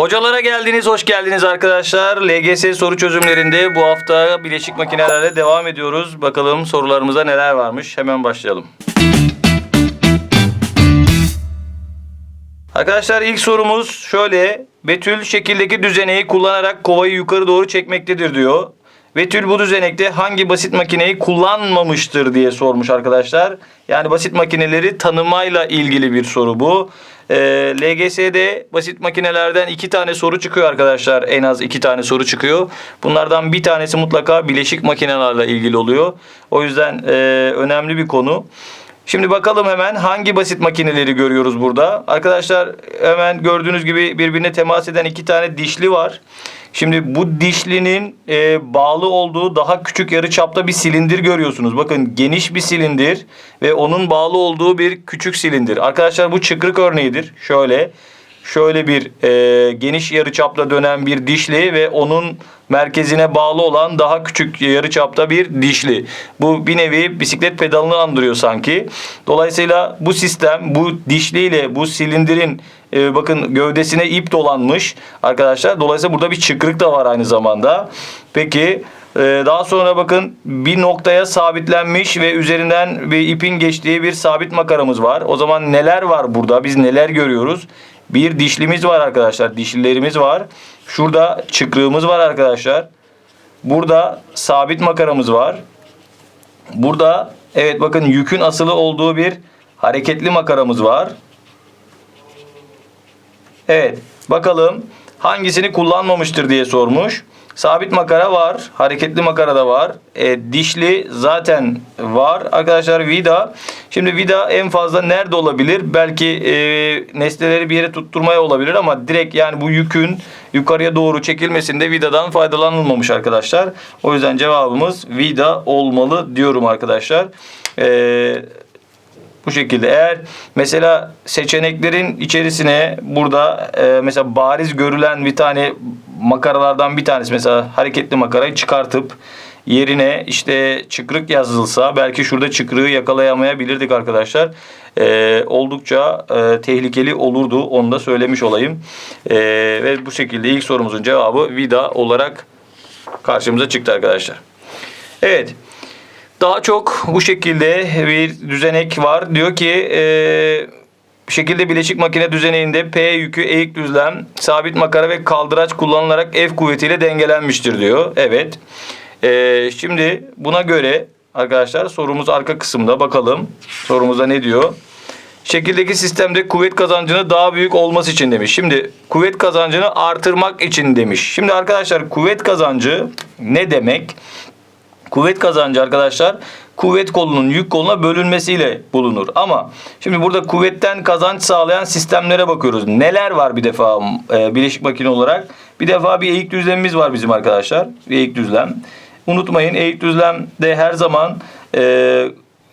Hocalara geldiniz, hoş geldiniz arkadaşlar. LGS soru çözümlerinde bu hafta bileşik makinelerle devam ediyoruz. Bakalım sorularımıza neler varmış. Hemen başlayalım. Arkadaşlar ilk sorumuz şöyle. Betül şekildeki düzeneyi kullanarak kovayı yukarı doğru çekmektedir diyor. Betül bu düzenekte hangi basit makineyi kullanmamıştır diye sormuş arkadaşlar. Yani basit makineleri tanımayla ilgili bir soru bu. Ee, LGS'de basit makinelerden iki tane soru çıkıyor arkadaşlar. En az iki tane soru çıkıyor. Bunlardan bir tanesi mutlaka bileşik makinelerle ilgili oluyor. O yüzden e, önemli bir konu. Şimdi bakalım hemen hangi basit makineleri görüyoruz burada. Arkadaşlar hemen gördüğünüz gibi birbirine temas eden iki tane dişli var. Şimdi bu dişlinin e, bağlı olduğu daha küçük yarı çapta bir silindir görüyorsunuz. Bakın geniş bir silindir ve onun bağlı olduğu bir küçük silindir. Arkadaşlar bu çıkrık örneğidir. Şöyle şöyle bir e, geniş yarıçapta dönen bir dişli ve onun merkezine bağlı olan daha küçük yarıçapta bir dişli. Bu bir nevi bisiklet pedalını andırıyor sanki. Dolayısıyla bu sistem bu dişli ile bu silindirin e, bakın gövdesine ip dolanmış arkadaşlar. Dolayısıyla burada bir çıkrık da var aynı zamanda. Peki ee, daha sonra bakın bir noktaya sabitlenmiş ve üzerinden bir ipin geçtiği bir sabit makaramız var. O zaman neler var burada? Biz neler görüyoruz? Bir dişlimiz var arkadaşlar. Dişlilerimiz var. Şurada çıkrığımız var arkadaşlar. Burada sabit makaramız var. Burada evet bakın yükün asılı olduğu bir hareketli makaramız var. Evet bakalım hangisini kullanmamıştır diye sormuş. Sabit makara var. Hareketli makara da var. E, dişli zaten var. Arkadaşlar vida. Şimdi vida en fazla nerede olabilir? Belki e, nesneleri bir yere tutturmaya olabilir ama direkt yani bu yükün yukarıya doğru çekilmesinde vidadan faydalanılmamış arkadaşlar. O yüzden cevabımız vida olmalı diyorum arkadaşlar. Eee bu şekilde. Eğer mesela seçeneklerin içerisine burada e, mesela bariz görülen bir tane makaralardan bir tanesi mesela hareketli makarayı çıkartıp yerine işte çıkrık yazılsa belki şurada çıkrığı yakalayamayabilirdik arkadaşlar. E, oldukça e, tehlikeli olurdu onu da söylemiş olayım. E, ve bu şekilde ilk sorumuzun cevabı vida olarak karşımıza çıktı arkadaşlar. Evet. Daha çok bu şekilde bir düzenek var. Diyor ki e, şekilde bileşik makine düzeneğinde P yükü eğik düzlem, sabit makara ve kaldıraç kullanılarak F kuvvetiyle dengelenmiştir diyor. Evet. E, şimdi buna göre arkadaşlar sorumuz arka kısımda bakalım. Sorumuzda ne diyor? Şekildeki sistemde kuvvet kazancını daha büyük olması için demiş. Şimdi kuvvet kazancını artırmak için demiş. Şimdi arkadaşlar kuvvet kazancı ne demek? Kuvvet kazancı arkadaşlar kuvvet kolunun yük koluna bölünmesiyle bulunur. Ama şimdi burada kuvvetten kazanç sağlayan sistemlere bakıyoruz. Neler var bir defa e, bileşik makine olarak? Bir defa bir eğik düzlemimiz var bizim arkadaşlar. Bir eğik düzlem. Unutmayın eğik düzlemde her zaman e,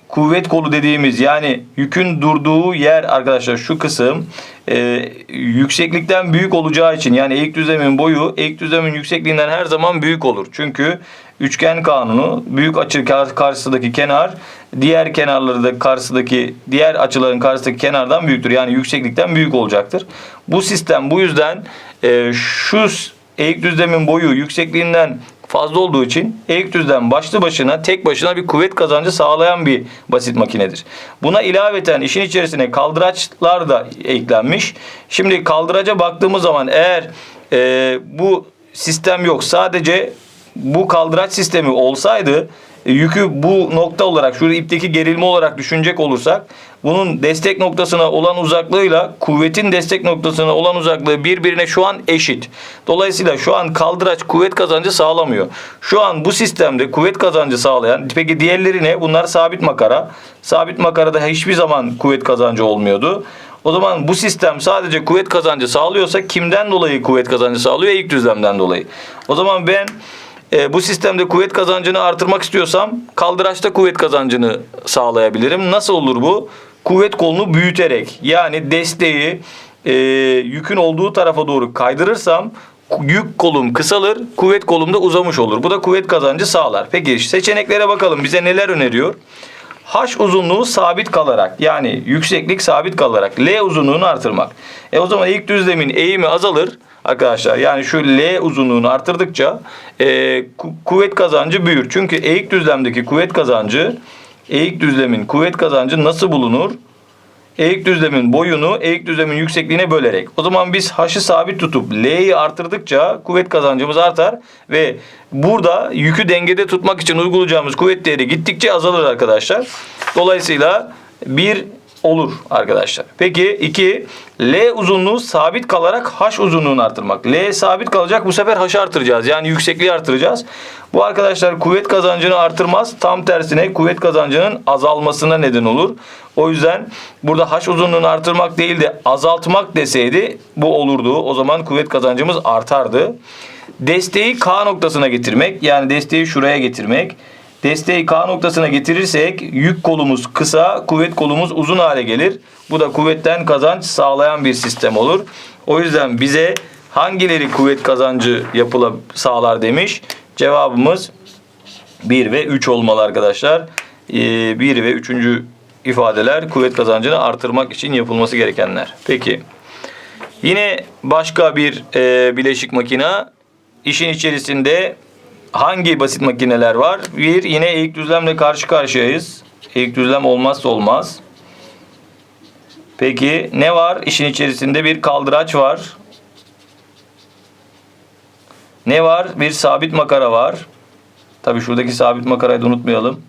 kuvvet kolu dediğimiz yani yükün durduğu yer arkadaşlar şu kısım e, yükseklikten büyük olacağı için yani eğik düzlemin boyu eğik düzlemin yüksekliğinden her zaman büyük olur. Çünkü üçgen kanunu büyük açı kar- karşısındaki kenar diğer kenarları da karşısındaki diğer açıların karşısındaki kenardan büyüktür. Yani yükseklikten büyük olacaktır. Bu sistem bu yüzden e, şu eğik düzlemin boyu yüksekliğinden fazla olduğu için eğik düzlem başlı başına tek başına bir kuvvet kazancı sağlayan bir basit makinedir. Buna ilaveten işin içerisine kaldıraçlar da eklenmiş. Şimdi kaldıraca baktığımız zaman eğer e, bu sistem yok sadece bu kaldıraç sistemi olsaydı e, yükü bu nokta olarak şu ipteki gerilme olarak düşünecek olursak bunun destek noktasına olan uzaklığıyla kuvvetin destek noktasına olan uzaklığı birbirine şu an eşit. Dolayısıyla şu an kaldıraç kuvvet kazancı sağlamıyor. Şu an bu sistemde kuvvet kazancı sağlayan peki diğerleri ne? Bunlar sabit makara. Sabit makarada hiçbir zaman kuvvet kazancı olmuyordu. O zaman bu sistem sadece kuvvet kazancı sağlıyorsa kimden dolayı kuvvet kazancı sağlıyor? İlk düzlemden dolayı. O zaman ben e, bu sistemde kuvvet kazancını artırmak istiyorsam kaldıraçta kuvvet kazancını sağlayabilirim. Nasıl olur bu? Kuvvet kolunu büyüterek yani desteği e, yükün olduğu tarafa doğru kaydırırsam yük kolum kısalır, kuvvet kolum da uzamış olur. Bu da kuvvet kazancı sağlar. Peki seçeneklere bakalım bize neler öneriyor? H uzunluğu sabit kalarak yani yükseklik sabit kalarak L uzunluğunu artırmak. E o zaman ilk düzlemin eğimi azalır. Arkadaşlar. Yani şu L uzunluğunu artırdıkça e, ku- kuvvet kazancı büyür. Çünkü eğik düzlemdeki kuvvet kazancı eğik düzlemin kuvvet kazancı nasıl bulunur? Eğik düzlemin boyunu eğik düzlemin yüksekliğine bölerek. O zaman biz h'ı sabit tutup l'yi artırdıkça kuvvet kazancımız artar ve burada yükü dengede tutmak için uygulayacağımız kuvvet değeri gittikçe azalır arkadaşlar. Dolayısıyla 1 olur arkadaşlar. Peki 2 L uzunluğu sabit kalarak H uzunluğunu artırmak. L sabit kalacak bu sefer H'ı artıracağız. Yani yüksekliği artıracağız. Bu arkadaşlar kuvvet kazancını artırmaz. Tam tersine kuvvet kazancının azalmasına neden olur. O yüzden burada H uzunluğunu artırmak değil de azaltmak deseydi bu olurdu. O zaman kuvvet kazancımız artardı. Desteği K noktasına getirmek yani desteği şuraya getirmek. Desteği K noktasına getirirsek yük kolumuz kısa, kuvvet kolumuz uzun hale gelir. Bu da kuvvetten kazanç sağlayan bir sistem olur. O yüzden bize hangileri kuvvet kazancı yapıla sağlar demiş. Cevabımız 1 ve 3 olmalı arkadaşlar. 1 ve 3. ifadeler kuvvet kazancını artırmak için yapılması gerekenler. Peki. Yine başka bir e, bileşik makina. İşin içerisinde hangi basit makineler var? Bir yine eğik düzlemle karşı karşıyayız. Eğik düzlem olmazsa olmaz. Peki ne var? İşin içerisinde bir kaldıraç var. Ne var? Bir sabit makara var. Tabii şuradaki sabit makarayı da unutmayalım.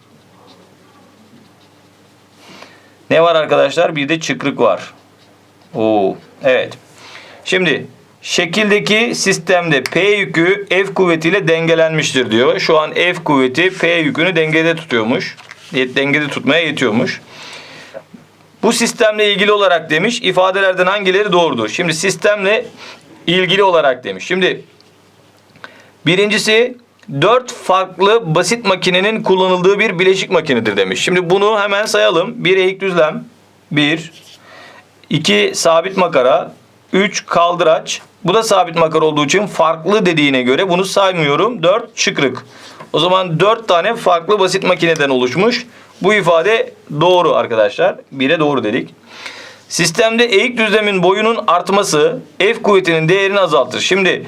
Ne var arkadaşlar? Bir de çıkrık var. Oo, evet. Şimdi şekildeki sistemde P yükü F kuvvetiyle dengelenmiştir diyor. Şu an F kuvveti P yükünü dengede tutuyormuş. Dengede tutmaya yetiyormuş. Bu sistemle ilgili olarak demiş ifadelerden hangileri doğrudur? Şimdi sistemle ilgili olarak demiş. Şimdi birincisi dört farklı basit makinenin kullanıldığı bir bileşik makinedir demiş. Şimdi bunu hemen sayalım. Bir eğik düzlem, bir, iki sabit makara, üç kaldıraç. Bu da sabit makara olduğu için farklı dediğine göre bunu saymıyorum. Dört çıkrık. O zaman dört tane farklı basit makineden oluşmuş. Bu ifade doğru arkadaşlar. Bire doğru dedik. Sistemde eğik düzlemin boyunun artması F kuvvetinin değerini azaltır. Şimdi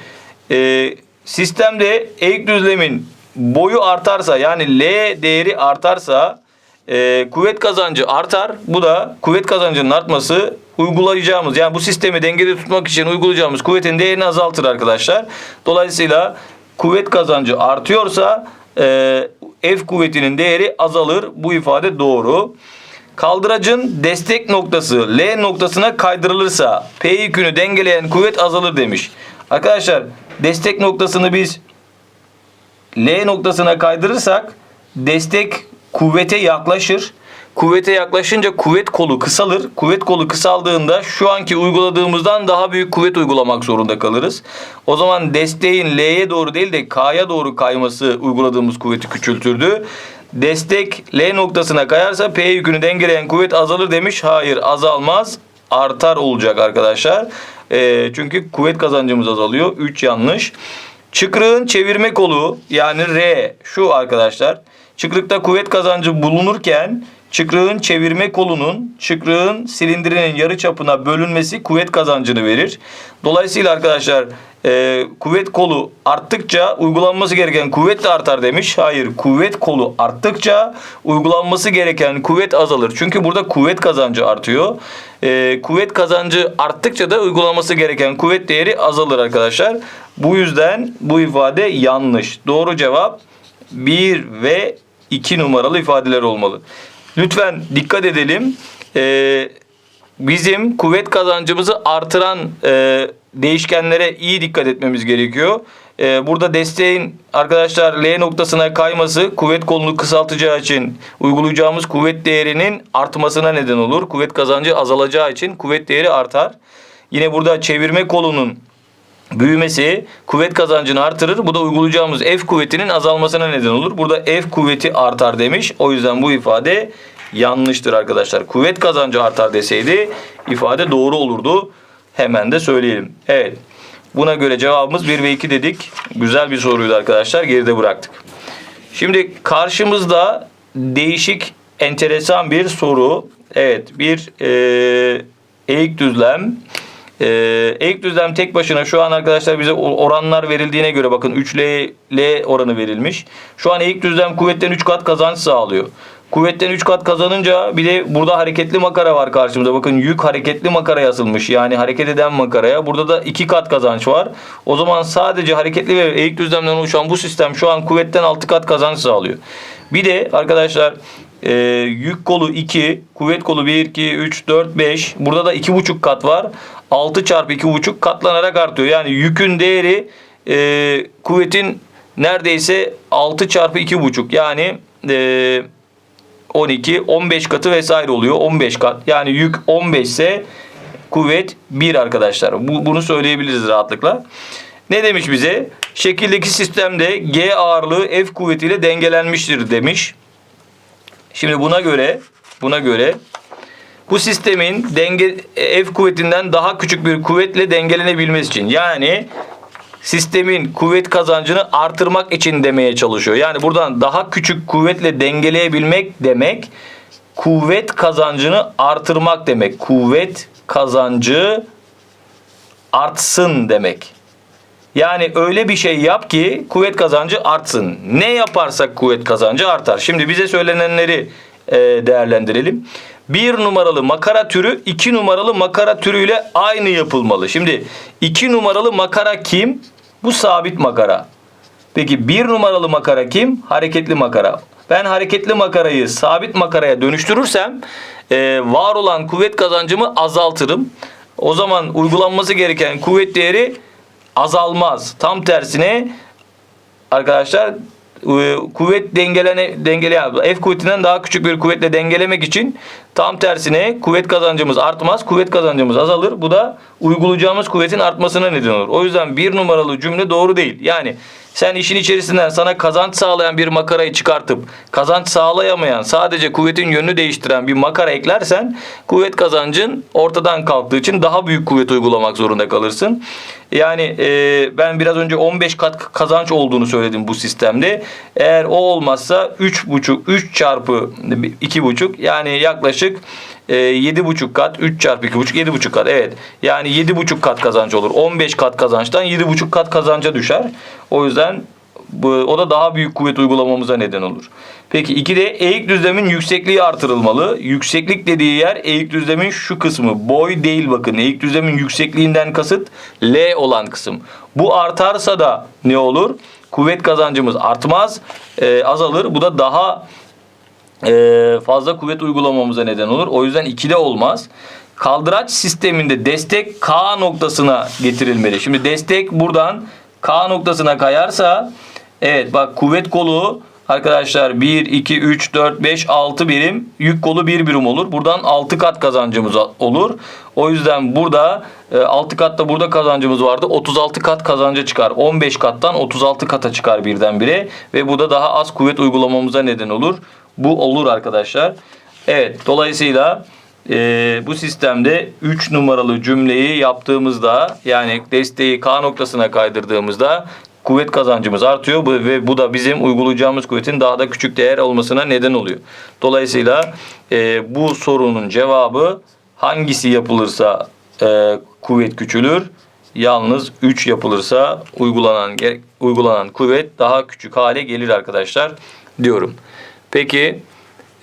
e, sistemde eğik düzlemin boyu artarsa yani L değeri artarsa e, kuvvet kazancı artar. Bu da kuvvet kazancının artması uygulayacağımız yani bu sistemi dengede tutmak için uygulayacağımız kuvvetin değerini azaltır arkadaşlar. Dolayısıyla kuvvet kazancı artıyorsa e, F kuvvetinin değeri azalır. Bu ifade doğru. Kaldıracın destek noktası L noktasına kaydırılırsa P yükünü dengeleyen kuvvet azalır demiş. Arkadaşlar destek noktasını biz L noktasına kaydırırsak destek kuvvete yaklaşır. Kuvvete yaklaşınca kuvvet kolu kısalır. Kuvvet kolu kısaldığında şu anki uyguladığımızdan daha büyük kuvvet uygulamak zorunda kalırız. O zaman desteğin L'ye doğru değil de K'ya doğru kayması uyguladığımız kuvveti küçültürdü. Destek L noktasına kayarsa P yükünü dengeleyen kuvvet azalır demiş. Hayır azalmaz artar olacak arkadaşlar. Ee, çünkü kuvvet kazancımız azalıyor. 3 yanlış. Çıkrığın çevirme kolu yani R şu arkadaşlar. Çıkrıkta kuvvet kazancı bulunurken çıkrığın çevirme kolunun çıkrığın silindirinin yarı çapına bölünmesi kuvvet kazancını verir. Dolayısıyla arkadaşlar e, kuvvet kolu arttıkça uygulanması gereken kuvvet de artar demiş. Hayır kuvvet kolu arttıkça uygulanması gereken kuvvet azalır. Çünkü burada kuvvet kazancı artıyor. E, kuvvet kazancı arttıkça da uygulanması gereken kuvvet değeri azalır arkadaşlar. Bu yüzden bu ifade yanlış. Doğru cevap 1 ve 2 numaralı ifadeler olmalı. Lütfen dikkat edelim. Ee, bizim kuvvet kazancımızı artıran e, değişkenlere iyi dikkat etmemiz gerekiyor. Ee, burada desteğin arkadaşlar L noktasına kayması kuvvet kolunu kısaltacağı için uygulayacağımız kuvvet değerinin artmasına neden olur. Kuvvet kazancı azalacağı için kuvvet değeri artar. Yine burada çevirme kolunun büyümesi kuvvet kazancını artırır. Bu da uygulayacağımız F kuvvetinin azalmasına neden olur. Burada F kuvveti artar demiş. O yüzden bu ifade yanlıştır arkadaşlar. Kuvvet kazancı artar deseydi ifade doğru olurdu. Hemen de söyleyelim. Evet. Buna göre cevabımız 1 ve 2 dedik. Güzel bir soruydu arkadaşlar. Geride bıraktık. Şimdi karşımızda değişik, enteresan bir soru. Evet, bir e, eğik düzlem. Ee, eğik düzlem tek başına şu an arkadaşlar bize oranlar verildiğine göre bakın 3L L oranı verilmiş. Şu an eğik düzlem kuvvetten 3 kat kazanç sağlıyor. Kuvvetten 3 kat kazanınca bir de burada hareketli makara var karşımıza. Bakın yük hareketli makaraya asılmış. Yani hareket eden makaraya. Burada da 2 kat kazanç var. O zaman sadece hareketli ve eğik düzlemden oluşan bu sistem şu an kuvvetten 6 kat kazanç sağlıyor. Bir de arkadaşlar e, yük kolu 2, kuvvet kolu 1, 2, 3, 4, 5. Burada da 2,5 kat var. 6 çarpı 2,5 katlanarak artıyor. Yani yükün değeri e, kuvvetin neredeyse 6 çarpı 2,5. Yani e, 12, 15 katı vesaire oluyor. 15 kat. Yani yük 15 ise kuvvet 1 arkadaşlar. Bu, bunu söyleyebiliriz rahatlıkla. Ne demiş bize? Şekildeki sistemde G ağırlığı F kuvvetiyle dengelenmiştir demiş. Şimdi buna göre buna göre bu sistemin denge F kuvvetinden daha küçük bir kuvvetle dengelenebilmesi için yani sistemin kuvvet kazancını artırmak için demeye çalışıyor. Yani buradan daha küçük kuvvetle dengeleyebilmek demek kuvvet kazancını artırmak demek. Kuvvet kazancı artsın demek. Yani öyle bir şey yap ki kuvvet kazancı artsın. Ne yaparsak kuvvet kazancı artar. Şimdi bize söylenenleri e, değerlendirelim. Bir numaralı makara türü iki numaralı makara türüyle aynı yapılmalı. Şimdi iki numaralı makara kim? Bu sabit makara. Peki bir numaralı makara kim? Hareketli makara. Ben hareketli makarayı sabit makaraya dönüştürürsem e, var olan kuvvet kazancımı azaltırım. O zaman uygulanması gereken kuvvet değeri azalmaz. Tam tersine arkadaşlar e, kuvvet dengelene dengeleyen F kuvvetinden daha küçük bir kuvvetle dengelemek için tam tersine kuvvet kazancımız artmaz, kuvvet kazancımız azalır. Bu da uygulayacağımız kuvvetin artmasına neden olur. O yüzden bir numaralı cümle doğru değil. Yani sen işin içerisinden sana kazanç sağlayan bir makarayı çıkartıp kazanç sağlayamayan sadece kuvvetin yönünü değiştiren bir makara eklersen kuvvet kazancın ortadan kalktığı için daha büyük kuvvet uygulamak zorunda kalırsın. Yani e, ben biraz önce 15 kat kazanç olduğunu söyledim bu sistemde. Eğer o olmazsa 3,5 3 çarpı 2,5 yani yaklaşık e, 7,5 kat 3 çarpı 2,5 7,5 kat evet. Yani 7,5 kat kazanç olur. 15 kat kazançtan 7,5 kat kazanca düşer. O yüzden bu, o da daha büyük kuvvet uygulamamıza neden olur. Peki 2'de eğik düzlemin yüksekliği artırılmalı. Yükseklik dediği yer eğik düzlemin şu kısmı. Boy değil bakın. Eğik düzlemin yüksekliğinden kasıt L olan kısım. Bu artarsa da ne olur? Kuvvet kazancımız artmaz, e, azalır. Bu da daha fazla kuvvet uygulamamıza neden olur. O yüzden 2'de olmaz. Kaldıraç sisteminde destek K noktasına getirilmeli. Şimdi destek buradan K noktasına kayarsa evet bak kuvvet kolu arkadaşlar 1, 2, 3, 4, 5, 6 birim yük kolu 1 birim olur. Buradan 6 kat kazancımız olur. O yüzden burada 6 katta burada kazancımız vardı. 36 kat kazanca çıkar. 15 kattan 36 kata çıkar birdenbire. Ve bu da daha az kuvvet uygulamamıza neden olur. Bu olur arkadaşlar. Evet dolayısıyla e, bu sistemde 3 numaralı cümleyi yaptığımızda yani desteği K noktasına kaydırdığımızda kuvvet kazancımız artıyor ve bu da bizim uygulayacağımız kuvvetin daha da küçük değer olmasına neden oluyor. Dolayısıyla e, bu sorunun cevabı hangisi yapılırsa e, kuvvet küçülür. Yalnız 3 yapılırsa uygulanan uygulanan kuvvet daha küçük hale gelir arkadaşlar diyorum. Peki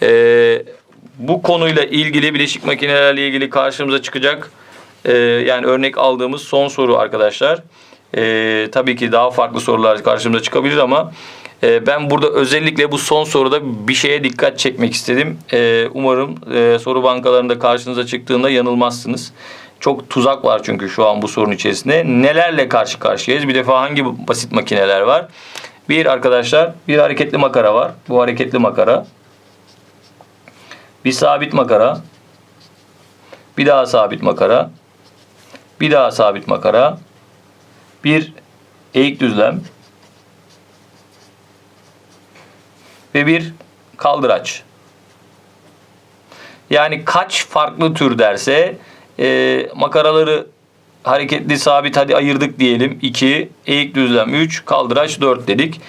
e, bu konuyla ilgili bileşik makinelerle ilgili karşımıza çıkacak e, yani örnek aldığımız son soru arkadaşlar. E, tabii ki daha farklı sorular karşımıza çıkabilir ama e, ben burada özellikle bu son soruda bir şeye dikkat çekmek istedim. E, umarım e, soru bankalarında karşınıza çıktığında yanılmazsınız. Çok tuzak var çünkü şu an bu sorun içerisinde. Nelerle karşı karşıyayız? Bir defa hangi basit makineler var? Bir arkadaşlar bir hareketli makara var. Bu hareketli makara. Bir sabit makara. Bir daha sabit makara. Bir daha sabit makara. Bir eğik düzlem. Ve bir kaldıraç. Yani kaç farklı tür derse e, makaraları hareketli sabit hadi ayırdık diyelim. 2, eğik düzlem 3, kaldıraç 4 dedik.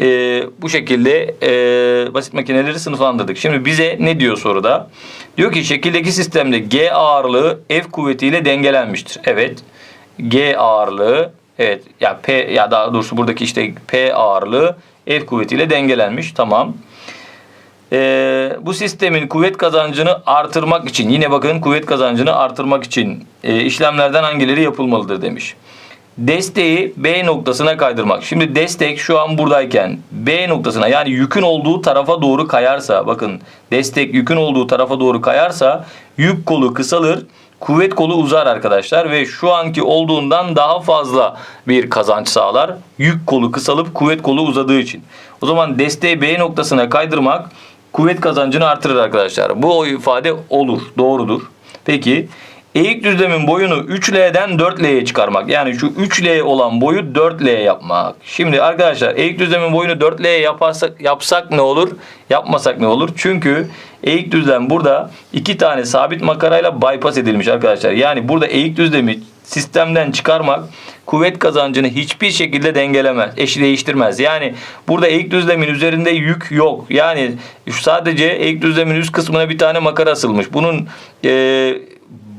e, bu şekilde e, basit makineleri sınıflandırdık. Şimdi bize ne diyor soruda? Diyor ki şekildeki sistemde G ağırlığı F kuvvetiyle dengelenmiştir. Evet. G ağırlığı evet ya P ya daha doğrusu buradaki işte P ağırlığı F kuvvetiyle dengelenmiş. Tamam. Ee, bu sistemin kuvvet kazancını artırmak için yine bakın kuvvet kazancını artırmak için e, işlemlerden hangileri yapılmalıdır demiş. Desteği B noktasına kaydırmak. Şimdi destek şu an buradayken B noktasına yani yükün olduğu tarafa doğru kayarsa bakın destek yükün olduğu tarafa doğru kayarsa yük kolu kısalır kuvvet kolu uzar arkadaşlar ve şu anki olduğundan daha fazla bir kazanç sağlar. Yük kolu kısalıp kuvvet kolu uzadığı için. O zaman desteği B noktasına kaydırmak kuvvet kazancını artırır arkadaşlar. Bu ifade olur, doğrudur. Peki eğik düzlemin boyunu 3L'den 4L'ye çıkarmak. Yani şu 3L olan boyu 4L yapmak. Şimdi arkadaşlar eğik düzlemin boyunu 4L'ye yaparsak yapsak ne olur? Yapmasak ne olur? Çünkü eğik düzlem burada iki tane sabit makarayla bypass edilmiş arkadaşlar. Yani burada eğik düzlemi sistemden çıkarmak kuvvet kazancını hiçbir şekilde dengelemez, eşi değiştirmez. Yani burada eğik düzlemin üzerinde yük yok. Yani sadece eğik düzlemin üst kısmına bir tane makara asılmış. Bunun e,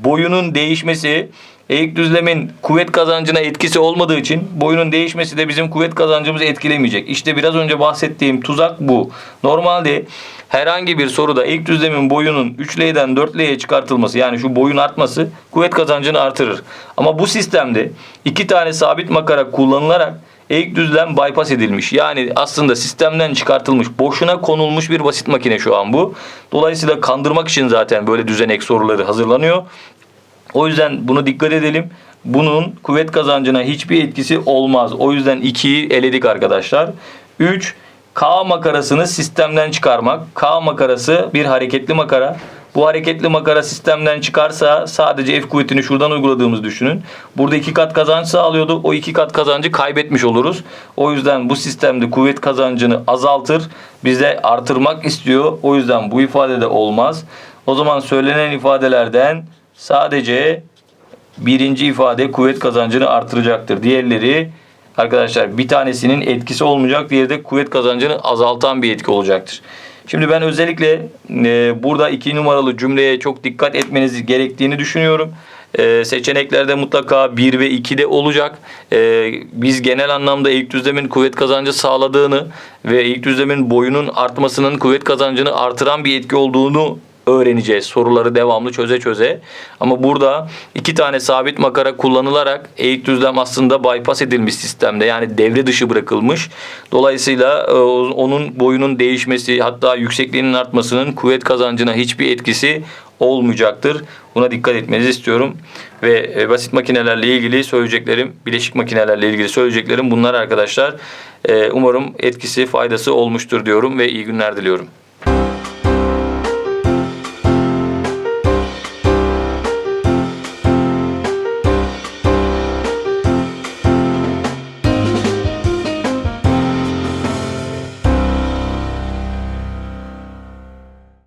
boyunun değişmesi eğik düzlemin kuvvet kazancına etkisi olmadığı için boyunun değişmesi de bizim kuvvet kazancımızı etkilemeyecek. İşte biraz önce bahsettiğim tuzak bu. Normalde herhangi bir soruda eğik düzlemin boyunun 3L'den 4L'ye çıkartılması yani şu boyun artması kuvvet kazancını artırır. Ama bu sistemde iki tane sabit makara kullanılarak eğik düzlem bypass edilmiş. Yani aslında sistemden çıkartılmış, boşuna konulmuş bir basit makine şu an bu. Dolayısıyla kandırmak için zaten böyle düzenek soruları hazırlanıyor. O yüzden bunu dikkat edelim. Bunun kuvvet kazancına hiçbir etkisi olmaz. O yüzden 2'yi eledik arkadaşlar. 3. K makarasını sistemden çıkarmak. K makarası bir hareketli makara. Bu hareketli makara sistemden çıkarsa sadece F kuvvetini şuradan uyguladığımız düşünün. Burada iki kat kazanç sağlıyordu. O iki kat kazancı kaybetmiş oluruz. O yüzden bu sistemde kuvvet kazancını azaltır. Bize artırmak istiyor. O yüzden bu ifade de olmaz. O zaman söylenen ifadelerden sadece birinci ifade kuvvet kazancını artıracaktır. Diğerleri arkadaşlar bir tanesinin etkisi olmayacak. Diğeri de kuvvet kazancını azaltan bir etki olacaktır. Şimdi ben özellikle e, burada iki numaralı cümleye çok dikkat etmeniz gerektiğini düşünüyorum. E, seçeneklerde mutlaka 1 ve 2 de olacak. E, biz genel anlamda ilk düzlemin kuvvet kazancı sağladığını ve ilk düzlemin boyunun artmasının kuvvet kazancını artıran bir etki olduğunu öğreneceğiz. Soruları devamlı çöze çöze. Ama burada iki tane sabit makara kullanılarak eğik düzlem aslında bypass edilmiş sistemde. Yani devre dışı bırakılmış. Dolayısıyla e, onun boyunun değişmesi hatta yüksekliğinin artmasının kuvvet kazancına hiçbir etkisi olmayacaktır. Buna dikkat etmenizi istiyorum. Ve e, basit makinelerle ilgili söyleyeceklerim, bileşik makinelerle ilgili söyleyeceklerim bunlar arkadaşlar. E, umarım etkisi, faydası olmuştur diyorum ve iyi günler diliyorum.